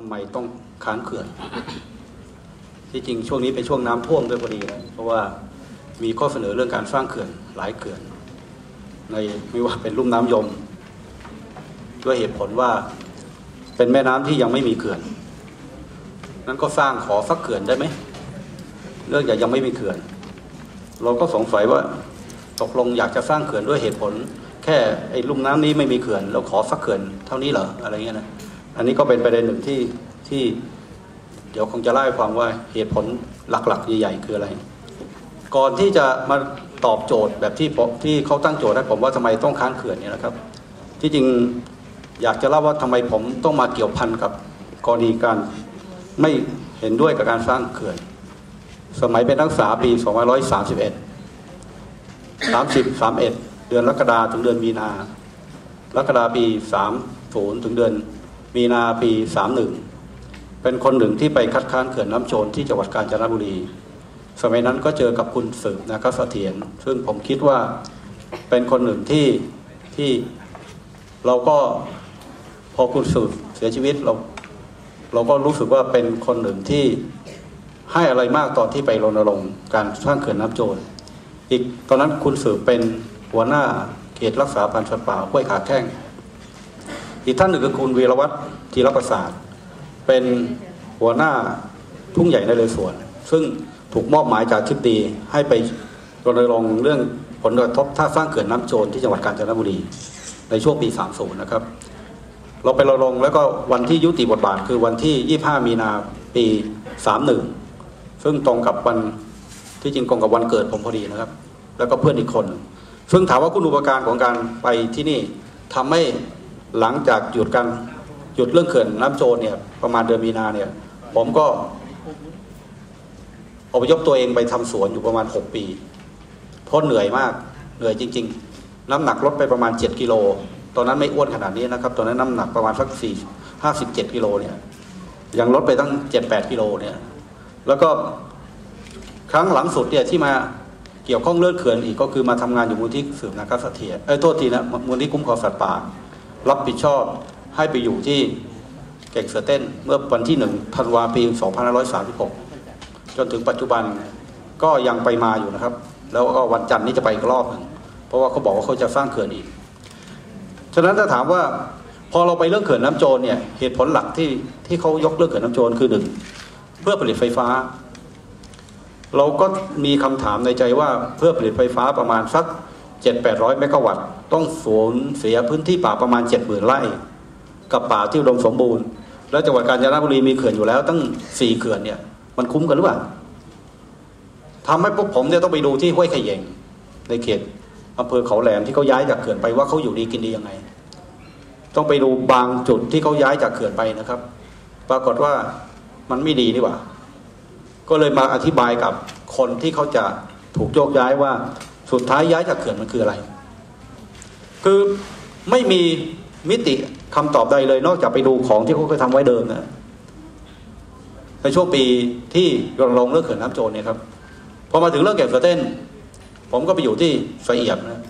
ำไมต้องค้านเขื่อน ที่จริงช่วงนี้เป็นช่วงน้ำท่วมด้วยพอดีนะเพราะว่ามีข้อเสนอเรื่องการสร้างเขื่อนหลายเขื่อน ในไม่ว่าเป็นลุ่มน้ำยม ด้วยเหตุผลว่าเป็นแม่น้ำที่ยังไม่มีเขื่อนนั้นก็สร้างขอสักเขื่อนได้ไหมเรื่องจากยังไม่มีเขื่อน เราก็สงสัยว่าตกลงอยากจะสร้างเขื่อนด้วยเหตุผล แค่ไอ้ลุ่มน้ำนี้ไม่มีเขื่อน เราขอสักเขื่อนเท่านี้เหรออะไรเงี้ยนะ อันนี้ก็เป็นประเด็นหนึ่งที่ที่เดี๋ยวคงจะเล่าให้ฟังว่าเหตุผลหลักๆใหญ่ๆคืออะไร ก่อนที่จะมาตอบโจทย์แบบที่ที่เขาตั้งโจทย์ให้ผมว่าทำไมต้องค้านเขื่อนเนี่ยนะครับ ที่จริงอยากจะเล่าว่าทำไมผมต้องมาเกี่ยวพันกับกรณีการไม่เห็นด้วยกับการสร้างเขื่อน สมัยเป็นนักศึกษาปี2531 30 31 เดือนกรกฎาถึงเดือนมีนากรกฎาปี 30 ถึงเดือน มีนาปี31 เป็นคนหนึ่งที่ไปคัดค้านเขื่อนน้ำโจรที่จังหวัดกาญจนบุรี สมัยนั้นก็เจอกับคุณสืบนะครับเสถียรซึ่งผมคิดว่าเป็นคนหนึ่งที่ที่เราก็พอคุณสืบเสียชีวิตเรา เราก็รู้สึกว่าเป็นคนหนึ่งที่ให้อะไรมากตอนที่ไปรณรงค์การสร้างเขื่อนน้ำโจรอีกตอนนั้นคุณสืบเป็นหัวหน้าเขตรักษาพันธุ์สัตว์ป่าห้วยขาแข้ง อีกท่านหนึ่งคือคุณวีรวัตรธีรประสาทเป็นหัวหน้าทุ่งใหญ่ในเลยสวน ซึ่งถูกมอบหมายจากทิบดีให้ไปรณรงค์เรื่องผลกระทบท่าสร้างเขื่อนน้ำโจรที่จังหวัดกาญจนบุรี ในช่วงปี 30 นะครับ เราไปรณรงค์แล้วก็วันที่ยุติบทบาทคือวันที่ 25 มีนาปี 31 ซึ่งตรงกับวันที่จริงตรงกับวันเกิดผมพอดีนะครับ แล้วก็เพื่อนอีกคน ซึ่งถามว่าคุณอุปการของการไปที่นี่ทำให้ หลังจากหยุดการหยุดเรื่องเขื่อนน้ำโจรเนี่ยประมาณเดือนมีนาเนี่ย ผมก็อพยพตัวเองไปทำสวนอยู่ประมาณ 6 ปีเพราะเหนื่อยมากเหนื่อยจริง ๆ น้ำหนักลดไปประมาณ 7 กิโล ตอนนั้นไม่อ้วนขนาดนี้นะครับ ตอนนั้นน้ำหนักประมาณสักสี่ห้าสิบเจ็ดกิโลเนี่ยยังลดไปตั้งเจ็ดแปดกิโลเนี่ย แล้วก็ครั้งหลังสุดเนี่ยที่มาเกี่ยวข้องเรื่องเขื่อนอีกก็คือมาทำงานอยู่มูลที่สืบนาคาเสถียรเอ้ยโทษทีนะมูลที่คุ้มครองสัตว์ป่า รับผิดชอบให้ไปอยู่ที่เก่งเสือเต้นเมื่อวันที่หนึ่งธันวาปี 2536 จนถึงปัจจุบันก็ยังไปมาอยู่นะครับ แล้วก็วันจันทร์นี้จะไปอีกรอบหนึ่งเพราะว่าเขาบอกว่าเขาจะสร้างเขื่อนอีก ฉะนั้นถ้าถามว่าพอเราไปเรื่องเขื่อนน้ำโจรเนี่ยเหตุผลหลักที่ที่เขายกเรื่องเขื่อนน้ำโจรคือหนึ่งเพื่อผลิตไฟฟ้า เราก็มีคำถามในใจว่าเพื่อผลิตไฟฟ้าประมาณสัก เจ็ดแปดร้อยเมกะวัตต์ ต้องสูญเสียพื้นที่ป่าประมาณเจ็ดหมื่นไร่ กับป่าที่อุดมสมบูรณ์ แล้วจังหวัดกาญจนบุรีมีเขื่อนอยู่แล้วตั้งสี่เขื่อนเนี่ย มันคุ้มกันหรือเปล่าทำให้พวกผมเนี่ยต้องไปดูที่ห้วยขยงในเขตอำเภอเขาแหลมที่เขาย้ายจากเขื่อนไปว่าเขาอยู่ดีกินดียังไง ต้องไปดูบางจุดที่เขาย้ายจากเขื่อนไปนะครับ ปรากฏว่ามันไม่ดีนี่หว่า ก็เลยมาอธิบายกับคนที่เขาจะถูกโยกย้ายว่า สุดท้ายย้ายจากเขื่อนมันคืออะไร คือไม่มีมิติคำตอบใดเลย นอกจากไปดูของที่เขาเคยทำไว้เดิมนะในช่วงปีที่รณรงค์เรื่องเขื่อนน้ำโจรเนี่ยครับพอมาถึงเรื่องเก็บเสือเต้น ผมก็ไปอยู่ที่ไฟเอียบนะ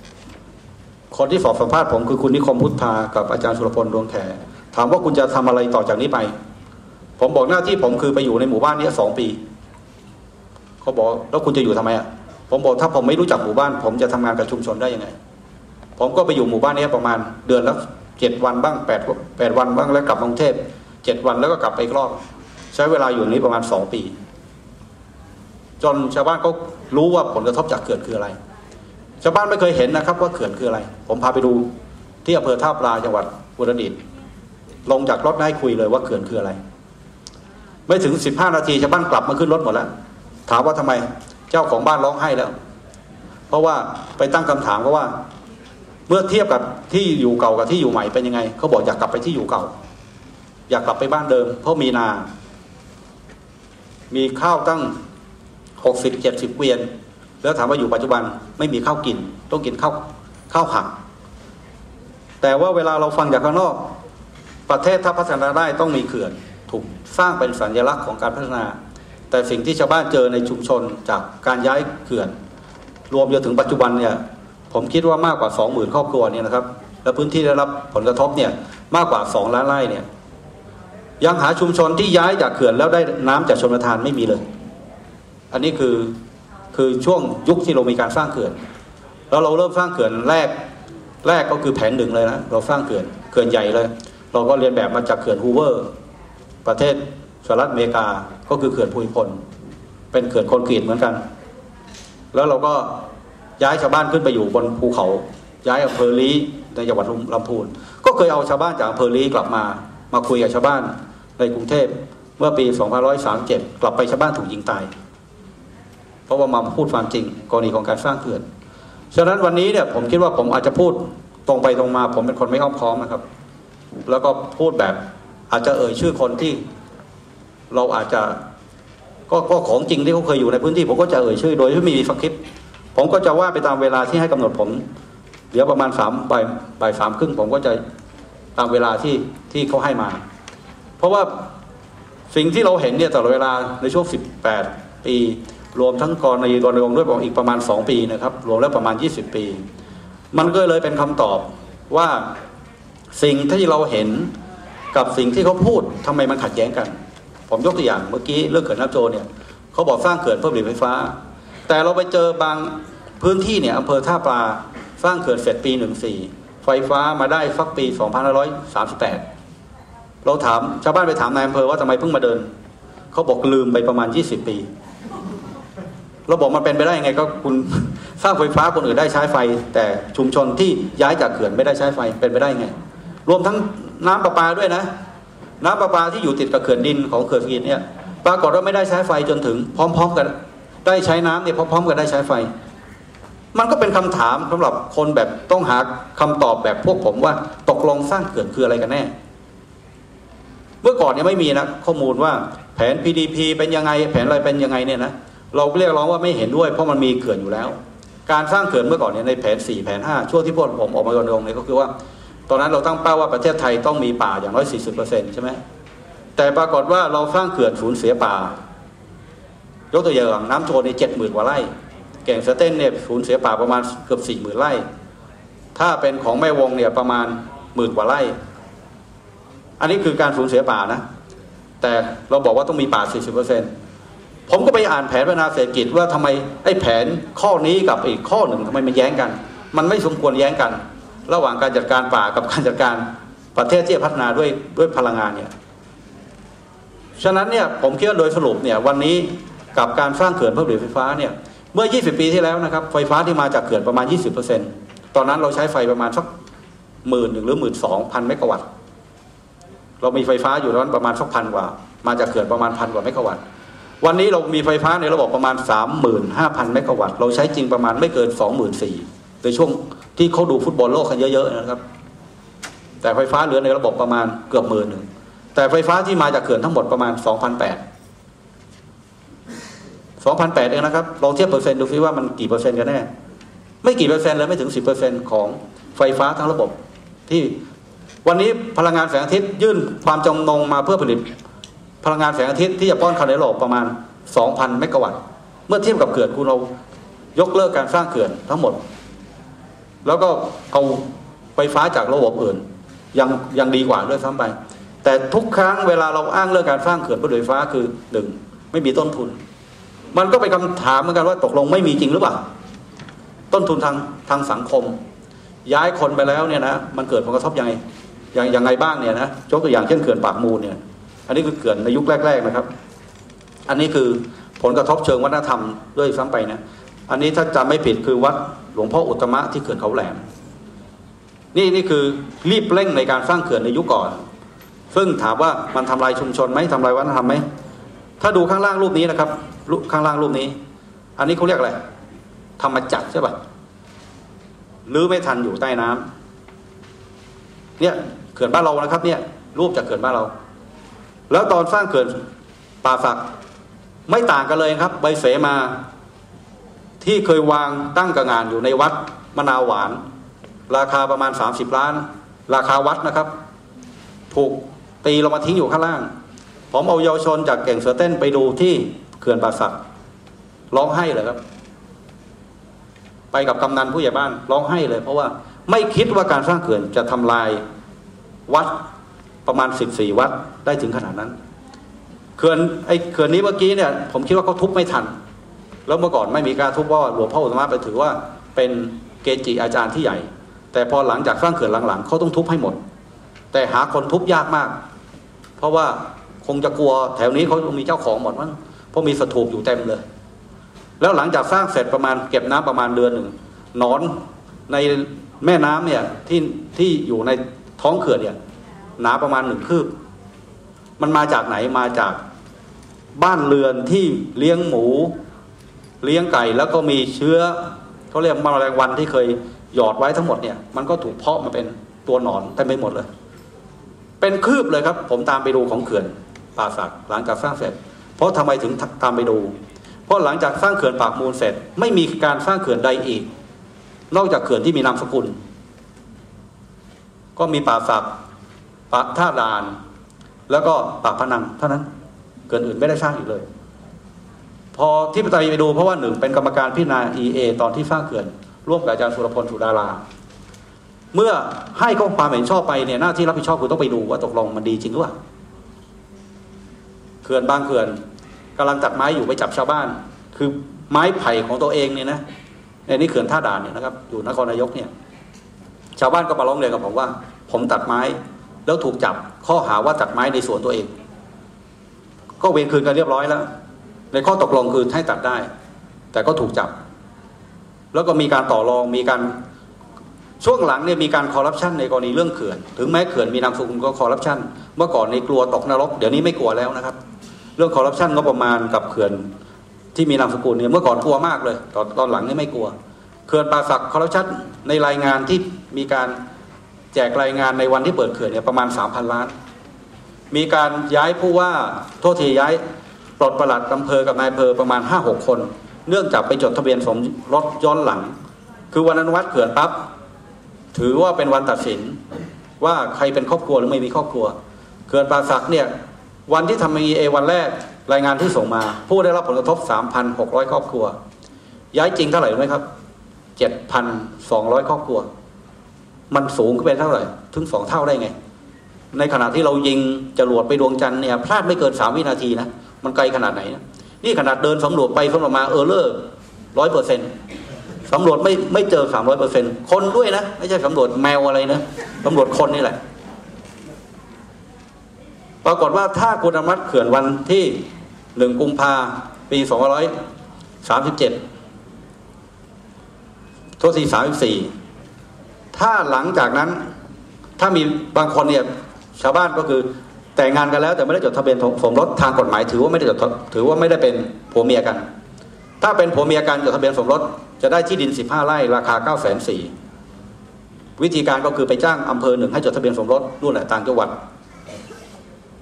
คนที่สอบสัมภาษณ์ผมคือคุณนิคมพุทธากับอาจารย์สุรพลดวงแขถามว่าคุณจะทำอะไรต่อจากนี้ไป ผมบอกหน้าที่ผมคือไปอยู่ในหมู่บ้านนี้สองปี เขาบอกแล้วคุณจะอยู่ทำไมอะ ผมบอกถ้าผมไม่รู้จักหมู่บ้าน ผมจะทำงานกับชุมชนได้ยังไง ผมก็ไปอยู่หมู่บ้านนี้ประมาณเดือนละเจ็ดวันบ้างแปดแปดวันบ้างแล้วกลับกรุงเทพเจ็ดวันแล้วก็กลับไปอีกรอบ ใช้เวลาอยู่นี้ประมาณสองปี จนชาวบ้านเขารู้ว่าผลกระทบจากเขื่อนคืออะไร ชาวบ้านไม่เคยเห็นนะครับ ว่าเขื่อนคืออะไร ผมพาไปดูที่อำเภอท่าปลาจังหวัดอุตรดิตถ์ลงจากรถให้คุยเลยว่าเขื่อนคืออะไร ไม่ถึงสิบห้านาทีชาวบ้านกลับมาขึ้นรถหมดแล้วถามว่าทำไม เจ้าของบ้านร้องไห้แล้ว เพราะว่าไปตั้งคำถามเขาว่า เมื่อเทียบกับที่อยู่เก่ากับที่อยู่ใหม่เป็นยังไงเขาบอกอยากกลับไปที่อยู่เก่า อยากกลับไปบ้านเดิม เพราะมีนา มีข้าวตั้งหกสิบเจ็ดสิบเกวียน แล้วถามว่าอยู่ปัจจุบันไม่มีข้าวกิน ต้องกินข้าวข้าวหัก แต่ว่าเวลาเราฟังจากข้างนอก ประเทศถ้าพัฒนาได้ต้องมีเขื่อน ถูกสร้างเป็นสัญลักษณ์ของการพัฒนา แต่สิ่งที่ชาวบ้านเจอในชุมชนจากการย้ายเขื่อน รวมจนถึงปัจจุบันเนี่ยผมคิดว่ามากกว่าสองหมื่นครอบครัวเนี่ยนะครับ และพื้นที่ได้รับผลกระทบเนี่ยมากกว่าสองล้านไร่เนี่ยยังหาชุมชนที่ย้ายจากเขื่อนแล้วได้น้ำจากชนประทานไม่มีเลย อันนี้คือคือช่วงยุคที่เรามีการสร้างเขื่อน แล้วเราเริ่มสร้างเขื่อนแรกแรกก็คือแผนหนึ่งเลยนะเราสร้างเขื่อนเขื่อนใหญ่เลย เราก็เรียนแบบมาจากเขื่อนฮูเวอร์ ประเทศ สหรัฐอเมริกาก็คือเขื่อนภูมิพล เป็นเขื่อนคอนกรีตเหมือนกัน แล้วเราก็ย้ายชาวบ้านขึ้นไปอยู่บนภูเขา ย้ายอำเภอลีในจังหวัดลำพูน ก็เคยเอาชาวบ้านจากอำเภอลีกลับมามาคุยกับชาวบ้านในกรุงเทพเมื่อปี 2537 กลับไปชาวบ้านถูกยิงตาย เพราะว่ามาพูดความจริงกรณีของการสร้างเขื่อน ฉะนั้นวันนี้เนี่ยผมคิดว่าผมอาจจะพูดตรงไปตรงมา ผมเป็นคนไม่อ้อมค้อมนะครับ แล้วก็พูดแบบอาจจะเอ่ยชื่อคนที่ เราอาจจะก็ก็ของจริงที่เขาเคยอยู่ในพื้นที่ผมก็จะเอ่ยชื่อ โดยที่ไม่มีฟังคลิปผมก็จะว่าไปตามเวลาที่ให้กำหนดผมเดี๋ยวประมาณสามบ่ายบ่ายสามครึ่งผมก็จะตามเวลาที่ที่เขาให้มา เพราะว่าสิ่งที่เราเห็นเนี่ยตลอดเวลาในช่วง18ปี รวมทั้งกรณีรณรงค์ด้วยบอกอีกประมาณ2ปีนะครับ รวมแล้วประมาณ20ปี มันก็เลยเป็นคำตอบว่าสิ่งที่เราเห็นกับสิ่งที่เขาพูดทำไมมันขัดแย้งกัน ผมยกตัวอย่างเมื่อกี้เรื่องเขื่อนน้ำโจเนี่ยเขาบอกสร้างเขื่อนเพื่อผลิตไฟฟ้า แต่เราไปเจอบางพื้นที่เนี่ยอำเภอท่าปลาสร้างเขื่อนเสร็จปี14ไฟฟ้ามาได้สักปี2538เราถามชาวบ้านไปถามนายอำเภอว่าทำไมเพิ่งมาเดินเขาบอกลืมไปประมาณ20ปีเราบอกมันเป็นไปได้ยังไงก็คุณสร้างไฟฟ้าคนอื่นได้ใช้ไฟ แต่ชุมชนที่ย้ายจากเขื่อนไม่ได้ใช้ไฟเป็นไปได้ยังไง รวมทั้งน้ำประปาด้วยนะ น้ำประปาที่อยู่ติดกับเขื่อนดินของเขื่อนกินเนี่ยปรากฏว่าไม่ได้ใช้ไฟจนถึง พร้อม ๆ กัน ได้ใช้น้ำเนี่ยพร้อมๆ กันได้ใช้ไฟ มันก็เป็นคำถามสำหรับคนแบบต้องหาคำตอบแบบพวกผมว่าตกลงสร้างเขื่อนคืออะไรกันแน่เมื่อก่อนยังไม่มีนะข้อมูลว่าแผน PDP เป็นยังไง แผนอะไรเป็นยังไงเนี่ยนะเราเรียกร้องว่าไม่เห็นด้วยเพราะมันมีเขื่อนอยู่แล้ว การสร้างเขื่อนเมื่อก่อนเนี่ยในแผน 4 แผน 5 ช่วงที่พวกผมออกมารณรงค์เนี่ยก็คือว่า ตอนนั้นเราตั้งเป้าว่าประเทศไทยต้องมีป่าอย่างน้อย 40%ใช่ไหมแต่ปรากฏว่าเราสร้างเขื่อนสูญเสียป่า ยกตัวอย่างน้ำโทนในเจ็ดหมื่นกว่าไร่ แก่งสเต้นเนี่ยสูญเสียป่าประมาณเกือบสี่หมื่นไร่ ถ้าเป็นของแม่วงเนี่ยประมาณหมื่นกว่าไร่ อันนี้คือการสูญเสียป่านะ แต่เราบอกว่าต้องมีป่า 40%ผมก็ไปอ่านแผนพัฒนาเศรษฐกิจว่าทำไมไอ้แผนข้อนี้กับอีกข้อหนึ่งทำไมมันแย้งกัน มันไม่สมควรแย้งกัน ระหว่างการจัดการป่ากับการจัดการประเทศที่พัฒนาด้วยด้วยพลังงานเนี่ยฉะนั้นเนี่ยผมคิดว่าโดยสรุปเนี่ยวันนี้กับการสร้างเขื่อนเพื่อผลิตไฟฟ้าเนี่ยเมื่อ 20 ปีที่แล้วนะครับไฟฟ้าที่มาจากเขื่อนประมาณ 20%ตอนนั้นเราใช้ไฟประมาณสักหมื่นหนึ่งหรือหมื่นสองพันเมกะวัตต์เรามีไฟฟ้าอยู่ตอนนั้นประมาณสักพันกว่า มาจากเขื่อนประมาณพันกว่าเมกะวัตต์วันนี้เรามีไฟฟ้าในระบบประมาณ 35,000 เมกะวัตต์เราใช้จริงประมาณไม่เกิน 24,000 ในช่วงที่เขาดูฟุตบอลโลกกันเยอะ ๆ นะครับ แต่ไฟฟ้าเหลือในระบบประมาณเกือบหมื่นหนึ่งแต่ไฟฟ้าที่มาจากเขื่อนทั้งหมดประมาณ 2,800 2,800เองนะครับ ลองเทียบเปอร์เซ็นต์ดูซิว่ามันกี่เปอร์เซ็นต์กันแน่ ไม่กี่เปอร์เซ็นต์เลยไม่ถึง 10%ของไฟฟ้าทั้งระบบ ที่วันนี้พลังงานแสงอาทิตย์ยื่นความจำนงมาเพื่อผลิต พลังงานแสงอาทิตย์ที่จะป้อนคาร์ในโลกประมาณ 2,000 เมกะวัตต์ เมื่อเทียบกับเขื่อนคุณเรายกเลิกการสร้างเขื่อนทั้งหมด แล้วก็เอาไฟฟ้าจากระบบอื่นยังยังดีกว่าด้วยซ้ำไป แต่ทุกครั้งเวลาเราอ้างเรื่องการสร้างเขื่อนเพื่อไฟฟ้าคือหนึ่งไม่มีต้นทุน มันก็เป็นคำถามเหมือนกันว่าตกลงไม่มีจริงหรือเปล่าต้นทุนทางทางสังคม ย้ายคนไปแล้วเนี่ยนะมันเกิดผลกระทบยังไงอย่างยังไงบ้างเนี่ยนะยกตัวอย่างเช่นเขื่อนปากมูลเนี่ย อันนี้คือเขื่อนในยุคแรก ๆนะครับ อันนี้คือผลกระทบเชิงวัฒนธรรมด้วยซ้ำไปนะ อันนี้ถ้าจำไม่ผิดคือวัดหลวงพ่ออุตมะที่เขื่อนเขาแหลม นี่นี่คือรีบเร่งในการสร้างเขื่อนในยุคก่อน ซึ่งถามว่ามันทำลายชุมชนไหมทำลายวัฒนธรรมไหมถ้าดูข้างล่างรูปนี้นะครับข้างล่างรูปนี้ อันนี้เขาเรียกอะไรธรรมจักรใช่ปะหรือไม่ทันอยู่ใต้น้ำเนี่ยเขื่อนบ้านเรานะครับ เนี่ย รูปจากเขื่อนบ้านเรา แล้วตอนสร้างเขื่อนป่าสักไม่ต่างกันเลยครับ ใบเสมา ที่เคยวางตั้งกระงานอยู่ในวัดมะนาวหวาน ราคาประมาณ 30 ล้าน ราคาวัดนะครับ ถูกตีลงมาทิ้งอยู่ข้างล่าง ผมเอาเยาวชนจากเก่งเสือเต้นไปดูที่เขื่อนป่าสักร้องไห้เลยครับ ไปกับกำนันผู้ใหญ่บ้านร้องไห้เลย เพราะว่าไม่คิดว่าการสร้างเขื่อนจะทำลายวัดประมาณสิบสี่วัดได้ถึงขนาดนั้นเขื่อนไอ้เขื่อนนี้เมื่อกี้เนี่ย ผมคิดว่าเขาทุบไม่ทัน แล้วเมื่อก่อนไม่มีการทุบว่าหลวงพ่ออุตมะไปถือว่าเป็นเกจิอาจารย์ที่ใหญ่ แต่พอหลังจากสร้างเขื่อนหลังๆเขาต้องทุบให้หมด แต่หาคนทุบยากมาก เพราะว่าคงจะกลัวแถวนี้เขามีเจ้าของหมดมั้งเพราะมีสถูปอยู่เต็มเลย แล้วหลังจากสร้างเสร็จประมาณเก็บน้ำประมาณเดือนหนึ่งนอนในแม่น้ำเนี่ยที่ที่อยู่ในท้องเขื่อนเนี่ยหนาประมาณหนึ่งคืบ มันมาจากไหนมาจากบ้านเรือนที่เลี้ยงหมู เลี้ยงไก่แล้วก็มีเชื้อเขาเรียกแมลงวันที่เคยหยอดไว้ทั้งหมดเนี่ยมันก็ถูกเพาะมาเป็นตัวหนอนเต็มไปหมดเลย เป็นคืบเลยครับ ผมตามไปดูของเขื่อนป่าสักหลังจากสร้างเสร็จ เพราะทำไมถึงตามไปดู เพราะหลังจากสร้างเขื่อนปากมูลเสร็จ ไม่มีการสร้างเขื่อนใดอีก นอกจากเขื่อนที่มีนามสกุล ก็มีป่าสักป่าท่าดาน แล้วก็ปากพนังเท่านั้นเกินอื่นไม่ได้สร้างอีกเลย พอที่ไปไปดูเพราะว่าหนึ่งเป็นกรรมการพิจารณา EA ตอนที่สร้างเขื่อน ร่วมกับอาจารย์สุรพลสุดาราเมื่อให้ข้อความเห็นชอบไปเนี่ยหน้าที่รับผิดชอบคือต้องไปดูว่าตกลงมันดีจริงหรือเปล่าเขื่อนบางเขื่อนกำลังตัดไม้อยู่ไปจับชาวบ้าน คือไม้ไผ่ของตัวเองเนี่ยนะในนี้เขื่อนท่าด่านเนี่ยนะครับ อยู่นครนายกเนี่ยชาวบ้านก็มาร้องเรียนกับผมว่า ผมตัดไม้แล้วถูกจับข้อหาว่าตัดไม้ในสวนตัวเอง ก็เวรคืนกันเรียบร้อยแล้ว ในข้อตกลงคือให้ตัดได้ แต่ก็ถูกจับ แล้วก็มีการต่อรองมีการช่วงหลังเนี่ยมีการคอร์รัปชันในกรณีเรื่องเขื่อน ถึงแม้เขื่อนมีนามสกุลก็คอร์รัปชันเมื่อก่อนในกลัวตกนรก เดี๋ยวนี้ไม่กลัวแล้วนะครับ เรื่องคอร์รัปชันก็ประมาณกับเขื่อนที่มีนามสกุลเนี่ยเมื่อก่อนกลัวมากเลย ตอนตอนหลังนี่ไม่กลัว เขื่อนป่าสักคอร์รัปชันในรายงานที่มีการแจกรายงานในวันที่เปิดเขื่อนเนี่ยประมาณสามพันล้าน มีการย้ายผู้ว่าโทษทีย้าย ปลดประหลัดอำเภอกับนายอำเภอประมาณห้าหกคน เนื่องจากไปจดทะเบียนสมรสย้อนหลัง คือวันอนุวัตเขื่อนปั๊บถือว่าเป็นวันตัดสินว่าใครเป็นครอบครัวหรือไม่มีครอบครัวเขื่อนป่าสักเนี่ยวันที่ทำมีเอวันแรกรายงานที่ส่งมา ผู้ได้รับผลกระทบ 3,600 ครอบครัว ย้ายจริงเท่าไหร่รู้ไหมครับ 7,200 ครอบครัว มันสูงขึ้นไปเท่าไหร่ ถึงสองเท่าได้ไง ในขณะที่เรายิงจรวดไปดวงจันทร์เนี่ยพลาดไม่เกิน 3 วินาทีนะ มันไกลขนาดไหนนะนี่ขนาดเดินสำรวจไปสำรวจมาเออเลอร์ร้อยเปอร์เซ็นต์สำรวจไม่ไม่เจอสามร้อยเปอร์เซ็นต์คนด้วยนะ ไม่ใช่สำรวจแมวอะไรนะสำรวจคนนี่แหละ ปรากฏว่าถ้าคุณอนุมัติเขื่อนวันที่หนึ่งกุมภาปีสองร้อยสามสิบเจ็ดโทษที่สามสิบสี่ถ้าหลังจากนั้น ถ้ามีบางคนเนี่ยชาวบ้านก็คือ แต่งงานกันแล้วแต่ไม่ได้จดทะเบียนสมรสทางกฎหมาย ถือว่าไม่ได้จดถือว่าไม่ได้เป็นผัวเมียกัน ถ้าเป็นผัวเมียกันจดทะเบียนสมรสจะได้ที่ดิน 15 ไร่ราคา9 4 0 0 0วิธีการก็คือไปจ้างอำเภอหนึ่งให้จดทะเบียนสมรสนู่นแหละต่างจังหวัด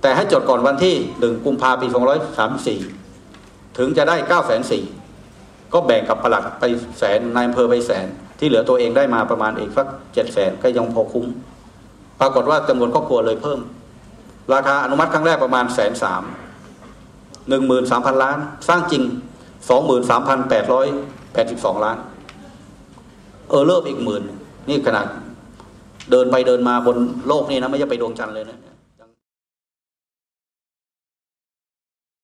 แต่ให้จดก่อนวันที่หนึ่งกุมภาพันธ์ปี234ถึงจะได้9 4 0 0 0ก็แบ่งกับประหลัดไปแสนนายอำเภอไปแสน ที่เหลือตัวเองได้มาประมาณอีกสักเจ็ดแสนก็ยังพอคุ้ม ปรากฏว่าจำนวนครอบครัวเลยเพิ่ม ราคาอนุมัติครั้งแรกประมาณแสนสามหนึ่งหมื่นสามพันล้าน สร้างจริงสองหมื่นสามพันแปดร้อยแปดสิบสองล้าน เออเลิกอีกหมื่นนี่ขนาดเดินไปเดินมาบนโลกนี่นะ ไม่ใช่ไปดวงจันทร์เลยนะ